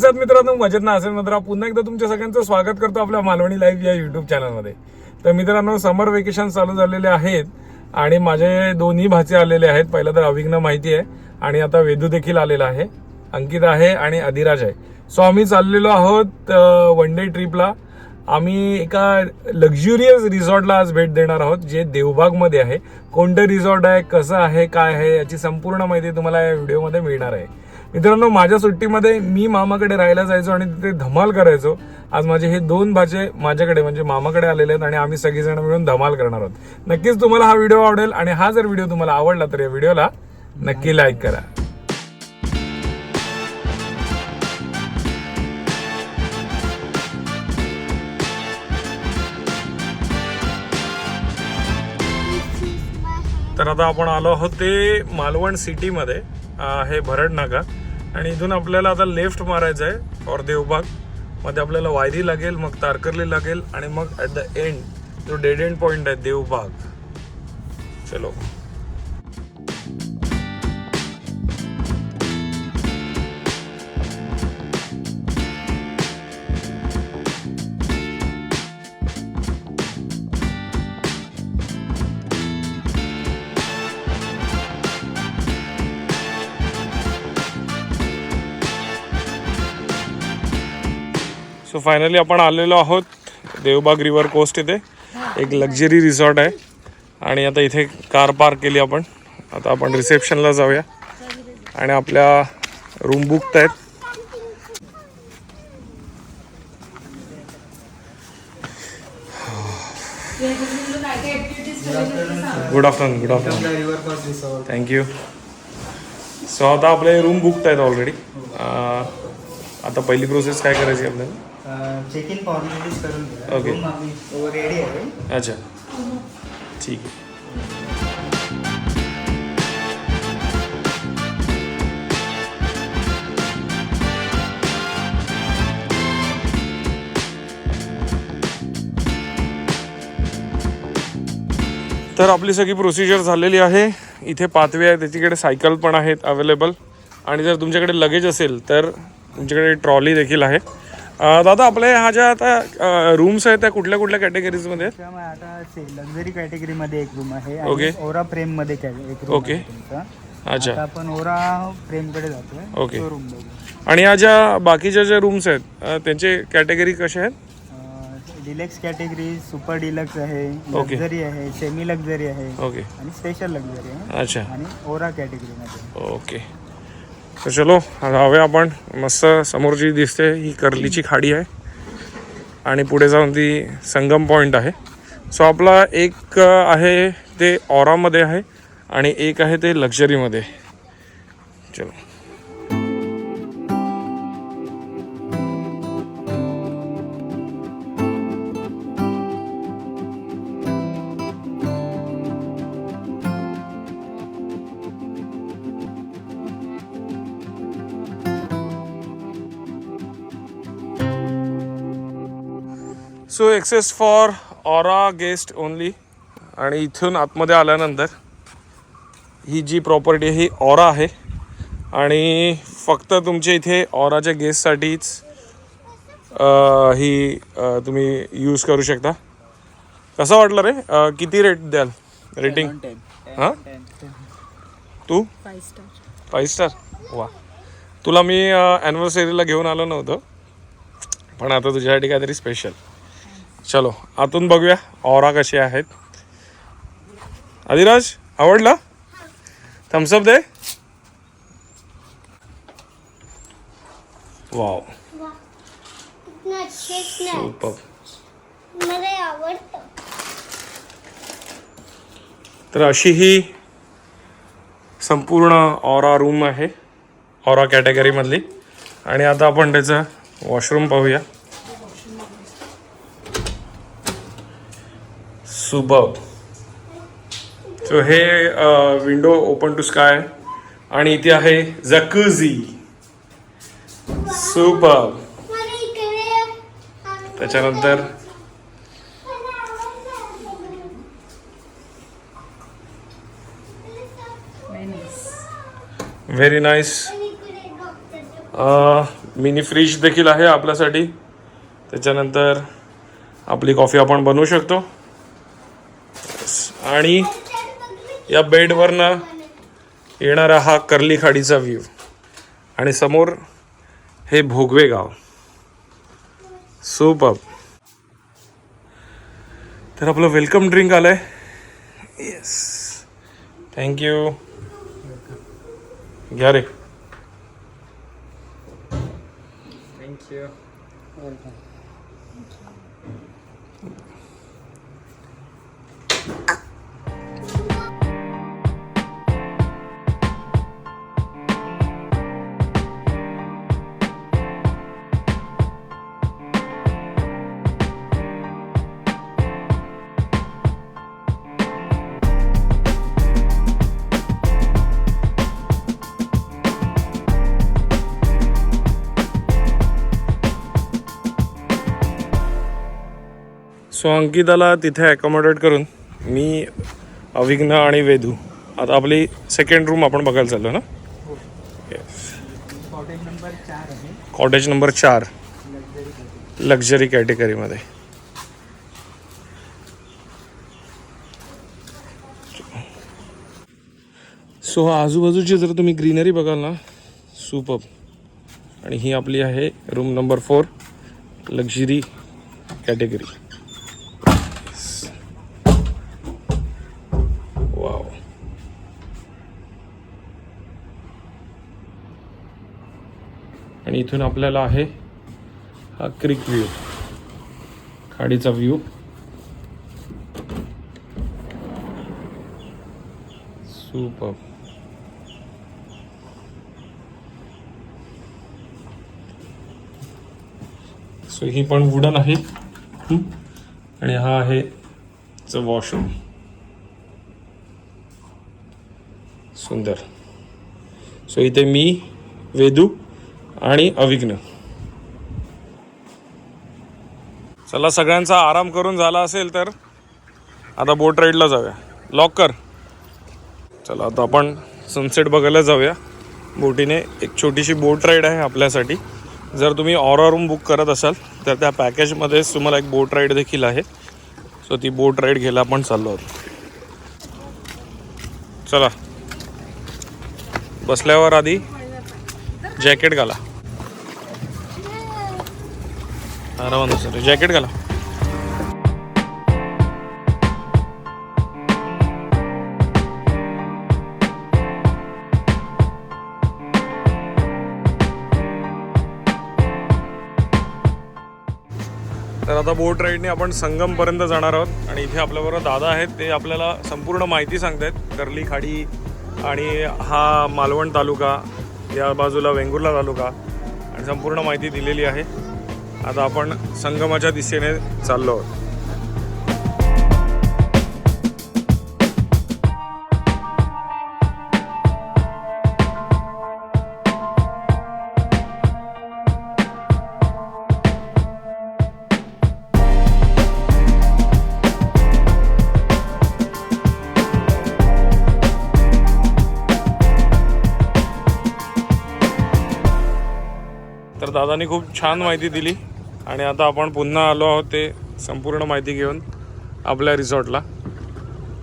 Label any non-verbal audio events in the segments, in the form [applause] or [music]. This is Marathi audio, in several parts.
साथ मित्रांनो मजेत ना? असेल मित्र पुन्हा एकदा तुमच्या सगळ्यांचं स्वागत करतो आपल्या मालवणी लाईव्ह या युट्यूब चॅनलमध्ये तर मित्रांनो समर वेकेशन चालू झालेले आहेत आणि माझे दोन्ही भाचे आलेले आहेत. पहिलं तर अविघ्न माहिती आहे आणि आता वेदू देखील आलेला आहे. अंकित आहे आणि अधिराज आहे. सो आम्ही चाललेलो आहोत वन डे ट्रिपला आम्ही एका लक्झुरियस रिसॉर्टला आज भेट देणार आहोत जे देवबागमध्ये आहे. कोणतं रिसॉर्ट आहे कसं आहे काय आहे याची संपूर्ण माहिती तुम्हाला या व्हिडिओमध्ये मिळणार आहे. मित्रांनो माझ्या सुट्टीमध्ये मी मामाकडे राहायला जायचो आणि तिथे धमाल करायचो. आज माझे हे दोन भाचे माझ्याकडे म्हणजे मामाकडे आलेले आहेत आणि आम्ही सगळेजण मिळून धमाल करणार आहोत. नक्कीच तुम्हाला हा व्हिडिओ आवडेल आणि हा जर व्हिडिओ तुम्हाला आवडला तर या व्हिडिओला नक्की लाईक करा. तर आता आपण आलो आहोत ते मालवण सिटीमध्ये हे भरड नाका आणि इथून आपल्याला आता लेफ्ट मारायचं आहे फॉर देवबाग. मध्ये आपल्याला वायरी लागेल मग तारकर्ली लागेल आणि मग ॲट द एंड जो डेड एंड पॉइंट आहे देवबाग. चलो. सो फायनली आपण आलेलो आहोत देवबाग रिव्हर कोस्ट इथे. एक लक्झरी रिसॉर्ट आहे. आणि आता इथे कार पार्क केली आपण. आता आपण रिसेप्शनला जाऊया. आणि आपल्या रूम बुक आहेत. Good afternoon good afternoon thank you so आता आपले रूम बुकड आहेत ऑलरेडी आता पहिली प्रोसेस काय करायची आपल्याला? चेक इन फॉर्मॅलिटीज करून घ्या. Okay. रूम आम्ही रेडी आहे. अच्छा. ठीक आहे. तर आपली सगळी प्रोसिजर झालेली आहे. इथे पाथवे आहे त्याच्याकडे सायकल पण आहेत अवेलेबल आणि जर तुमच्याकडे लगेज असेल तर तुमच्याकडे ट्रॉली देखील आहे. दादा आपल्या ह्या ज्या आता रूम्स आहेत त्या कुठल्या कुठल्या कॅटेगरीजमध्ये आता लक्झरी कॅटेगरी मध्ये एक रूम आहे. आणि ओरा फ्रेममध्ये एक रूम तुमचा. अच्छा. आपण ओरा फ्रेमकडे जातोय. तो रूम बघू. आणि या ज्या बाकीच्या ज्या रूम्स आहेत त्यांचे कॅटेगरी कशा आहेत? डिलेक्स कॅटेगरी सुपर डिलक्स आहे. लक्झरी आहे सेमी लक्झरी आहे ओके आणि स्पेशल लक्झरी आहे. अच्छा. आणि ओरा कॅटेगरी मध्ये. ओके तर चलो जाऊया आपण. मस्त समोर जी दिसते ही कर्लीची खाडी आहे. आणि पुढे जाऊन ती संगम पॉईंट आहे. सो आपला एक आहे ते ऑरामध्ये आहे आणि एक आहे ते लक्झरीमध्ये चलो. So access for Aura guest only. आणि इथून आतमध्ये आल्यानंतर ही जी प्रॉपर्टी आहे ही ऑरा आहे. आणि फक्त तुमच्या इथे ऑराच्या गेस्टसाठीच अ, ही तुम्ही यूज करू शकता. कसं वाटलं रे? अ, किती रेट द्याल? रेटिंग? हां? तू? फाईव्ह स्टार वा. तुला मी ॲनिव्हर्सरीला घेऊन आलो नव्हतं. पण आता तुझ्यासाठी काहीतरी स्पेशल चलो आतून बघूया ऑरा कसे आहेत. आदिराज आवडला? थम्सअप दे. वाव तर अशी ही संपूर्ण ऑरा रूम आहे ऑरा कॅटेगरीमधली. आणि आता आपण त्याचं वॉशरूम पाहूया. सुबब सो हे विंडो ओपन टू स्काय आणि इथे आहे जकुझी सुबब त्याच्यानंतर व्हेरी नाईस मिनी फ्रीज देखील आहे आपल्यासाठी. त्याच्यानंतर आपली कॉफी आपण बनवू शकतो. आणि या बेडवरनं येणारा हा कर्ली खाडीचा व्ह्यू. आणि समोर हे भोगवे गाव. सुपर. तर आपलं वेलकम ड्रिंक आलंय. येस थँक्यू घ्या रे. थँक्यू सो अंकिताला तिथे अकोमोडेट करून मी अविघ्न आणि वेदू. आता आपली सेकंड रूम आपण बघायला चाललो ना? कॉटेज नंबर चार लक्झरी लक्झरी कॅटेगरीमध्ये सो आजूबाजूची जर तुम्ही ग्रीनरी बघाल ना सुपर आणि ही आपली आहे room number four luxury category इथून आपल्याला आहे हा क्रिक व्ह्यू खाडीचा व्ह्यू. सुपर. सो ही पण वुडन आहे. आणि हा आहे वॉशरूम. सुंदर. सो इथे मी वेदू आणि अविघ्न. चला सगळ्यांचा आराम करून झाला असेल तर आता बोट राईडला जाऊया. लॉक कर. चला आता आपण सनसेट बघायला जाऊया. बोटीने एक छोटीशी बोट राईड आहे आपल्यासाठी. जर तुम्ही ऑरा रूम बुक करत असाल तर त्या पॅकेजमध्येच तुम्हाला एक बोट राईड देखील आहे. सो ती बोट राईड घ्यायला आपण चाललो आहोत. चला. बसल्यावर आधी जॅकेट घाला. आरामात सर जॅकेट घाला. तर आता बोट राईडने आपण संगमपर्यंत जाणार आहोत. आणि इथे आपल्याबरोबर दादा आहेत. ते आपल्याला संपूर्ण माहिती सांगतायत. कर्ली खाडी आणि हा मालवण तालुका या बाजूला वेंगुर्ला तालुका. आणि संपूर्ण माहिती दिलेली आहे. आता आपण संगमाच्या दिशेने चाललो आहोत. तर दादानी खूप छान माहिती दिली. आणि आता आपण पुन्हा आलो आहोत ते संपूर्ण माहिती घेऊन आपल्या रिसॉर्टला.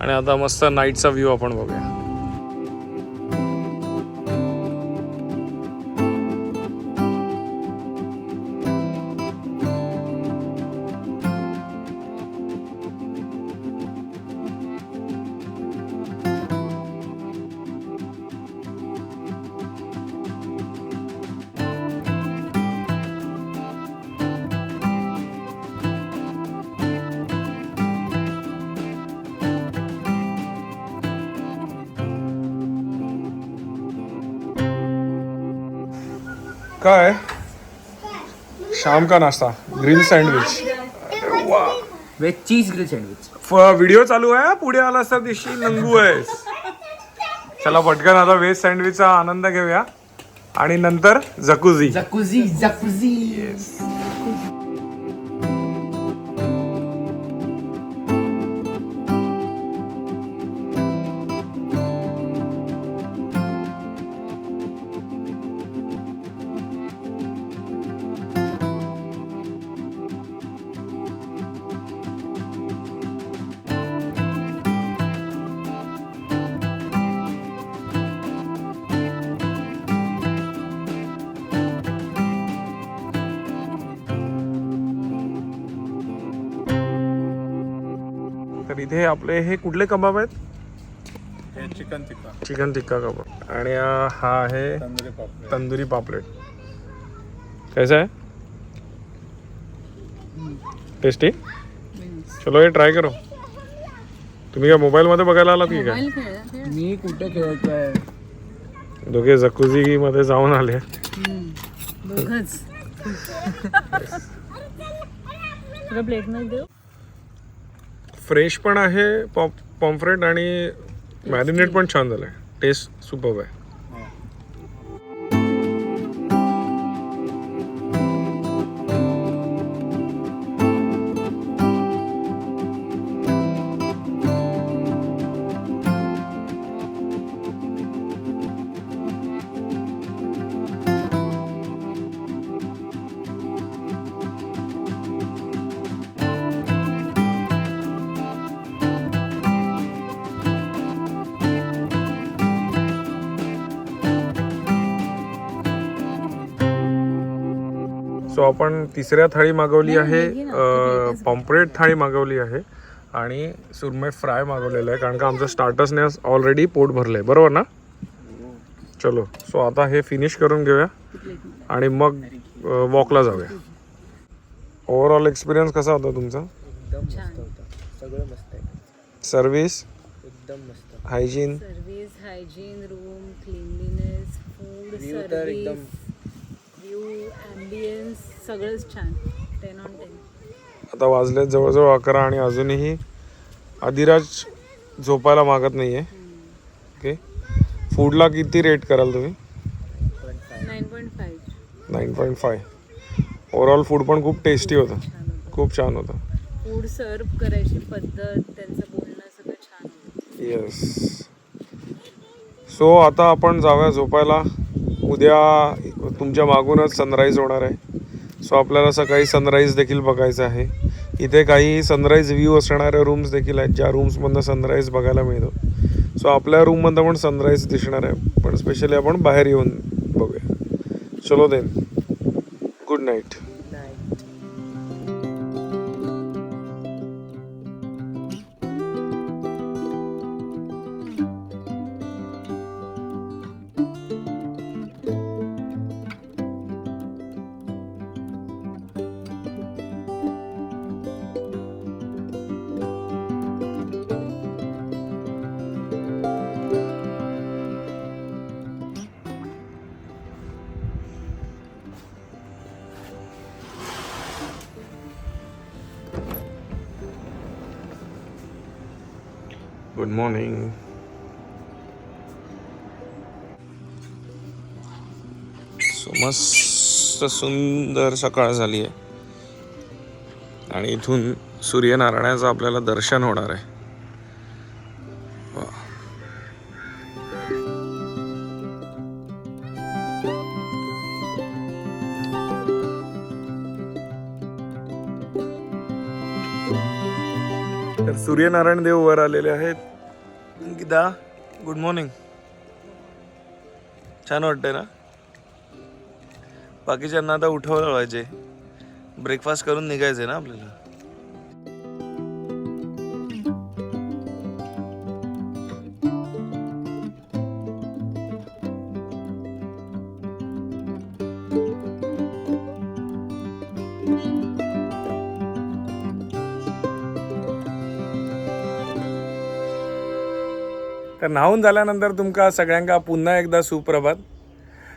आणि आता मस्त नाईटचा व्ह्यू आपण बघूया. काय? शाम का नाश्ता? Grill sandwich veg cheese grill sandwich video चालू आहे पुढे आला असता दिवशी नंगू आहेस. चला पटकन आता व्हेज सँडविचचा आनंद घेऊया. आणि नंतर जकुझी जकुझी जकुझी इथे आपले हे कुठले कबाब आहेत? हे चिकन टिक्का. चिकन टिक्का कबाब. आणि हा आहे तंदुरी पापलेट. तंदुरी पापलेट. कैसा है? टेस्टी चलो हे ट्राय करो. तुम्ही काय मोबाईलमध्ये बघायला आलात की काय? मी कुठे खेळतोय? दोघे जकुझी मध्ये जाऊन आले. प्लेट [laughs] मध्ये देऊ? फ्रेश पण आहे पॉप पॉम्फ्रेट आणि मॅरिनेट पण छान झालं आहे टेस्ट सुपर आहे. सो आपण तिसऱ्या थाळी मागवली आहे पॉम्प्रेट थाळी मागवली आहे आणि सुरमई फ्राय मागवलेलं आहे कारण का आमचं स्टार्टर्सने ऑलरेडी पोट भरलंय बरोबर ना? चलो सो आता हे फिनिश करून घेऊया आणि मग वॉकला जाऊया. ओव्हरऑल एक्सपिरियन्स कसा होता तुमचा? सगळं मस्त आहे. सर्विस एकदम मस्त. Hygiene service hygiene room cleanliness food View तर एकदम- सर्व्हिस व्ह्यू ॲम्बियन्स सगळंच छान. टेन ऑन टेन आता वाजले जवळजवळ अकरा आणि अजूनही आदिराज झोपायला मागत नाही आहे ओके फूडला किती रेट कराल तुम्ही? Nine point five nine point five overall food पण खूप टेस्टी होतं. खूप छान होतं. फूड सर्व करायची पद्धत त्यांचं बोलणं सगळं छान होतं. येस सो आता आपण जाऊया झोपायला. उद्या तुमच्या मागूनच सनराईज होणार आहे. सो आपल्याला सकाळी सनराईज देखील बघायचं आहे. इथे काही सनराईज व्ह्यू असणाऱ्या रूम्स देखील आहेत ज्या रूम्समधनं सनराईज बघायला मिळतो. सो आपल्या रूममधनं पण सनराईज दिसणार आहे. पण स्पेशली आपण बाहेर येऊन बघूया. चलो then good night good morning so मस्त सुंदर सकाळ झाली आहे. आणि इथून सूर्यनारायणाचं आपल्याला दर्शन होणार आहे. सूर्यनारायण देव वर आलेले आहेत. अंकिता गुड मॉर्निंग छान वाटतंय ना? बाकीच्यांना आता उठवलं पाहिजे ब्रेकफास्ट करून निघायचंय ना आपल्याला? न्हावून झाल्यानंतर तुमका सगळ्यांका पुन्हा एकदा सुप्रभात.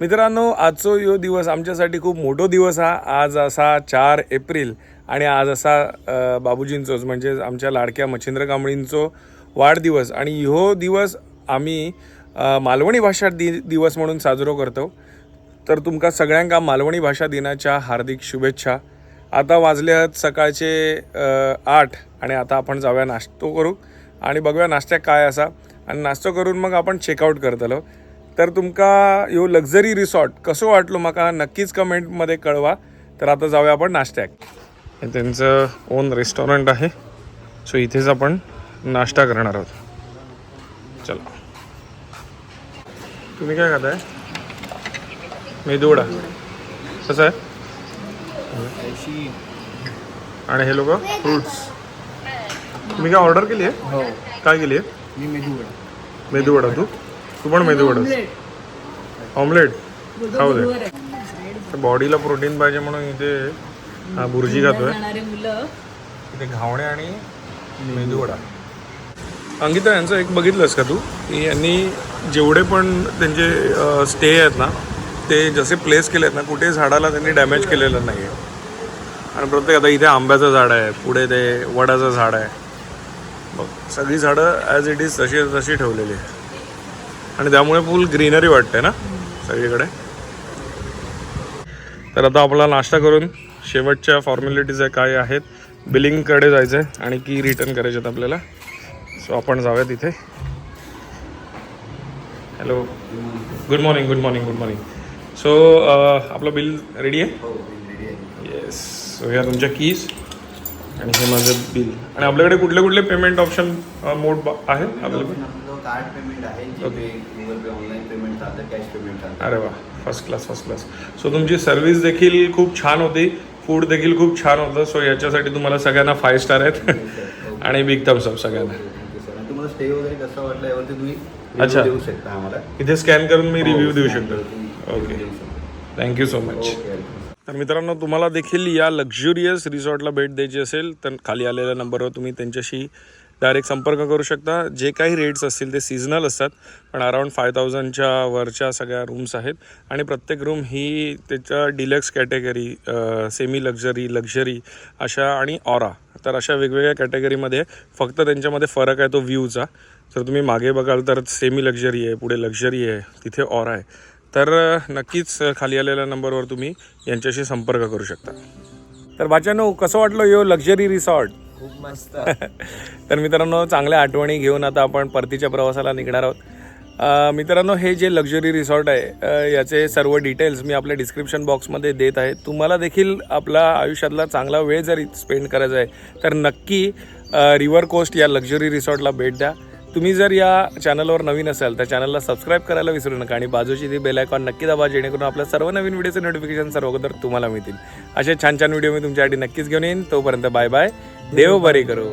मित्रांनो आजचो ह्यो दिवस आमच्यासाठी खूप मोठो दिवस हा. आज असा चार एप्रिल आणि आज असा बाबूजींचोच म्हणजे आमच्या लाडक्या मच्छिंद्र कांबळींचो वाढदिवस. आणि ह्यो दिवस आम्ही मालवणी भाषा दि दिवस म्हणून साजरो करतो. तर तुमका सगळ्यांका मालवणी भाषा दिनाच्या हार्दिक शुभेच्छा. आता वाजले आहेत सकाळचे आठ आणि आता आपण जाऊया नाश्तो करू. आणि बघूया नाश्त्याक काय असा. आणि नाश्तो करून मग आपण चेकआउट करतलो. तर तुमका ह्यो लक्झरी रिसॉर्ट कसो वाटलो म्हाका नक्कीच कमेंटमध्ये कळवा. तर आता जाऊया आपण नाश्त्याक. हे त्यांचं ओन रेस्टॉरंट आहे. सो इथेच आपण नाश्ता करणार आहोत. चला. तुम्ही काय खाताय? मेदूवडा. कसं आहे? आणि हे लोक? फ्रुट्स तुम्ही काय ऑर्डर केली आहे हो. काय केली आहे मी मेदू वडा. मेदू वडा तू? तू पण मेदू वडा ऑमलेट खाऊ दे. बॉडीला प्रोटीन पाहिजे म्हणून इथे हा, बुर्जी खातोय. इथे घावणे आणि मेदू वडा. अंकिता यांचं एक बघितलंस का तू? की यांनी जेवढे पण त्यांचे स्टे आहेत ना ते जसे प्लेस केले आहेत ना कुठे झाडाला त्यांनी डॅमेज केलेलं नाही आहे आणि प्रत्येक आता इथे आंब्याचं झाड आहे पुढे ते वडाचं झाड आहे. बघ सगळी झाडं ॲज इट इज तशी तशी ठेवलेली आहे. आणि त्यामुळे फुल ग्रीनरी वाटते ना? सगळीकडे? तर आता आपला नाश्ता करून शेवटच्या फॉर्मॅलिटीज आहे काय आहेत बिलिंगकडे जायचं आहे आणि की रिटर्न करायचे आहेत आपल्याला. सो आपण जाऊयात इथे. Hello good morning good morning good morning so आपलं बिल रेडी आहे? येस सो ह्या तुमच्या कीज आणि हे माझं बिल. आणि आपल्याकडे कुठले कुठले पेमेंट ऑप्शन मोड आहे अवेलेबल आपलं कार्ड पेमेंट आहे GPay Google pay online payment चालतं कॅश पेमेंट चालतं. अरे वा first class first class so तुमची सर्व्हिस देखील खूप छान होती. फूड देखील खूप छान होतं. सो याच्यासाठी तुम्हाला सगळ्यांना फाय स्टार आहेत. [laughs] आणि बिग थम्स अप सगळ्यांना. थँक्यू सर आणि तुम्हाला स्टे वगैरे कसं वाटलं यावरती तुम्ही अच्छा. review देऊ शकता आम्हाला. इथे स्कॅन करून मी रिव्ह्यू देऊ Scan शकतो. ओके देऊ. Thank you so much. तर मित्रांनो तुम्हाला देखील या लक्झुरियस रिसॉर्टला भेट द्यायची असेल तर खाली आलेल्या नंबरवर तुम्ही त्यांच्याशी डायरेक्ट संपर्क करू शकता. जे काही रेट्स असतील ते सीझनल असतात पण अराउंड फाय थाउजंडच्या वरच्या सगळ्या रूम्स आहेत. आणि प्रत्येक रूम ही त्याच्या deluxe category semi luxury luxury अशा आणि ऑरा तर अशा वेगवेगळ्या कॅटेगरीमध्ये फक्त त्यांच्यामध्ये फरक आहे तो व्ह्यूचा जर तुम्ही मागे बघाल तर सेमी लक्झरी आहे पुढे लक्झरी आहे तिथे ऑरा आहे. तर नक्कीच खाली आलेल्या नंबरवर तुम्ही यांच्याशी संपर्क करू शकता. तर बाच्यानो कसं वाटलं यो लक्झरी रिसॉर्ट खूप मस्त. [laughs] तर मित्रांनो चांगल्या आठवणी घेऊन आता आपण परतीच्या प्रवासाला निघणार आहोत. मित्रांनो हे जे लक्झरी रिसॉर्ट आहे याचे सर्व डिटेल्स मी आपल्या डिस्क्रिप्शन बॉक्समध्ये देत आहे. तुम्हाला देखील आपला आयुष्यातला चांगला वेळ जर स्पेंड करायचा आहे तर नक्की रिव्हर कोस्ट या लक्झरी रिसॉर्टला भेट द्या. तुम्ही जर या चॅनलवर नवीन असाल तर चॅनलला सबस्क्राईब करायला विसरू नका आणि बाजूची ती बेल आयकॉन नक्की दाबा जेणेकरून आपल्या सर्व नवीन व्हिडिओचे नोटिफिकेशन सर्व अगोदर तुम्हाला मिळतील. असे छान छान व्हिडिओ मी तुमच्यासाठी नक्कीच घेऊन येईन. तोपर्यंत बाय बाय देव बरे करू.